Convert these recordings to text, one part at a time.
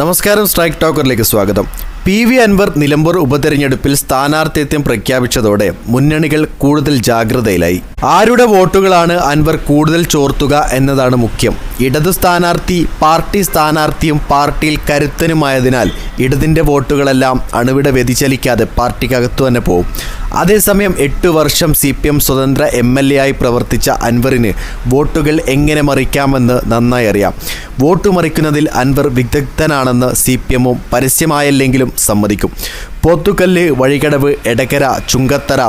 നമസ്കാരം സ്ട്രൈക്ക് ടോക്കറിലേക്ക് സ്വാഗതം. P V Anwar Nilambur ഉപതെരഞ്ഞെടുപ്പിൽ സ്ഥാനാർത്ഥിത്വം പ്രഖ്യാപിച്ചതോടെ മുന്നണികൾ കൂടുതൽ ജാഗ്രതയിലായി. ആരുടെ വോട്ടുകളാണ് അൻവർ കൂടുതൽ ചോർത്തുക എന്നതാണ് മുഖ്യം. ഇടത് സ്ഥാനാർത്ഥി പാർട്ടി സ്ഥാനാർത്ഥിയും പാർട്ടിയിൽ കരുത്തനുമായതിനാൽ ഇടതിന്റെ വോട്ടുകളെല്ലാം അണുവിട വ്യതിചലിക്കാതെ പാർട്ടിക്കകത്തു തന്നെ പോകും അതേസമയം എട്ട് വർഷം സി പി എം സ്വതന്ത്ര എം എൽ എ ആയി പ്രവർത്തിച്ച അൻവറിന് വോട്ടുകൾ എങ്ങനെ മറിക്കാമെന്ന് നന്നായി അറിയാം. വോട്ട് മറിക്കുന്നതിൽ അൻവർ വിദഗ്ധനാണെന്ന് സി പി എമ്മും പരസ്യമായല്ലെങ്കിലും സമ്മതിക്കും. പോത്തുക്കല്ല് വഴികടവ് എടക്കര ചുങ്കത്തറ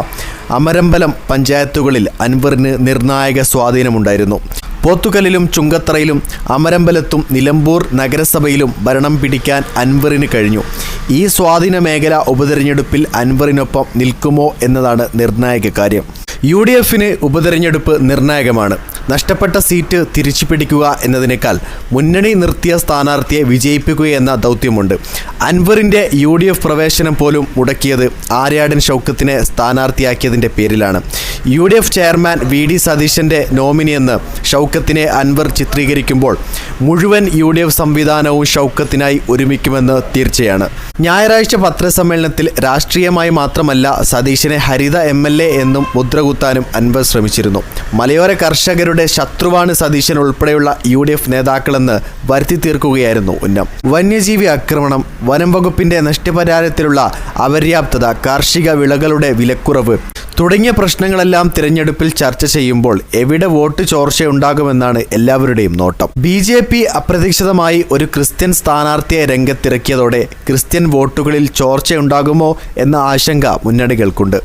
അമരമ്പലം പഞ്ചായത്തുകളിൽ അൻവറിന് നിർണായക സ്വാധീനമുണ്ടായിരുന്നു. പോത്തുക്കല്ലിലും ചുങ്കത്തറയിലും അമരമ്പലത്തും നിലമ്പൂർ നഗരസഭയിലും ഭരണം പിടിക്കാൻ അൻവറിന് കഴിഞ്ഞു. ഈ സ്വാധീന മേഖല ഉപതെരഞ്ഞെടുപ്പിൽ അൻവറിനൊപ്പം നിൽക്കുമോ എന്നതാണ് നിർണായക കാര്യം. യു ഡി എഫിന് ഉപതെരഞ്ഞെടുപ്പ് നിർണായകമാണ്. നഷ്ടപ്പെട്ട സീറ്റ് തിരിച്ചു പിടിക്കുക എന്നതിനേക്കാൾ മുന്നണി നിർത്തിയ സ്ഥാനാർത്ഥിയെ വിജയിപ്പിക്കുക എന്ന ദൗത്യമുണ്ട്. അൻവറിന്റെ യു ഡി എഫ് പ്രവേശനം പോലും മുടക്കിയത് ആര്യാടൻ ഷൗക്കത്തിനെ സ്ഥാനാർത്ഥിയാക്കിയതിന്റെ പേരിലാണ്. U D F chairman V D സതീശന്റെ നോമിനിയെന്ന് ഷൗക്കത്തിനെ അൻവർ ചിത്രീകരിക്കുമ്പോൾ മുഴുവൻ യു ഡി എഫ് സംവിധാനവും ഷൗക്കത്തിനായി ഒരുമിക്കുമെന്ന് തീർച്ചയാണ്. ഞായറാഴ്ച പത്രസമ്മേളനത്തിൽ രാഷ്ട്രീയമായി മാത്രമല്ല സതീശനെ ഹരിത എം എൽ എ എന്നും മുദ്രകുത്താനും അൻവർ ശ്രമിച്ചിരുന്നു. മലയോര കർഷകരുടെ ശത്രുവാണ് സതീശൻ ഉൾപ്പെടെയുള്ള യു ഡി എഫ് നേതാക്കളെന്ന് വരുത്തി തീർക്കുകയായിരുന്നു ഉന്നം. വന്യജീവി ആക്രമണം വനം വകുപ്പിന്റെ നഷ്ടപരിഹാരത്തിലുള്ള അപര്യാപ്തത കാർഷിക വിളകളുടെ വിലക്കുറവ് തുടങ്ങിയ പ്രശ്നങ്ങളെല്ലാം തിരഞ്ഞെടുപ്പിൽ ചർച്ച ചെയ്യുമ്പോൾ എവിടെ വോട്ട് ചോർച്ചയുണ്ടാകുമെന്നാണ് എല്ലാവരുടെയും നോട്ടം. ബി ജെ പി അപ്രതീക്ഷിതമായി ഒരു ക്രിസ്ത്യൻ സ്ഥാനാർത്ഥിയെ രംഗത്തിറക്കിയതോടെ ക്രിസ്ത്യൻ വോട്ടുകളിൽ ചോർച്ചയുണ്ടാകുമോ എന്ന ആശങ്ക മുന്നണികൾക്കുണ്ട്.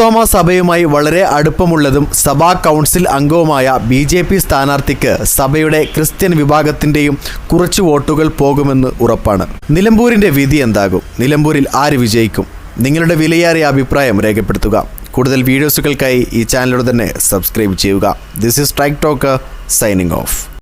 തോമസ് സഭയുമായി വളരെ അടുപ്പമുള്ളതും സഭാ കൗൺസിൽ അംഗവുമായ ബി ജെ പി സ്ഥാനാർത്ഥിക്ക് സഭയുടെ ക്രിസ്ത്യൻ വിഭാഗത്തിന്റെയും കുറച്ച് വോട്ടുകൾ പോകുമെന്ന് ഉറപ്പാണ്. നിലമ്പൂരിന്റെ വിധി എന്താകും? നിലമ്പൂരിൽ ആര് വിജയിക്കും? നിങ്ങളുടെ വിലയേറിയ അഭിപ്രായം രേഖപ്പെടുത്തുക. കൂടുതൽ വീഡിയോസുകൾക്കായി ഈ ചാനലോട് തന്നെ സബ്സ്ക്രൈബ് ചെയ്യുക. This is strike talk signing off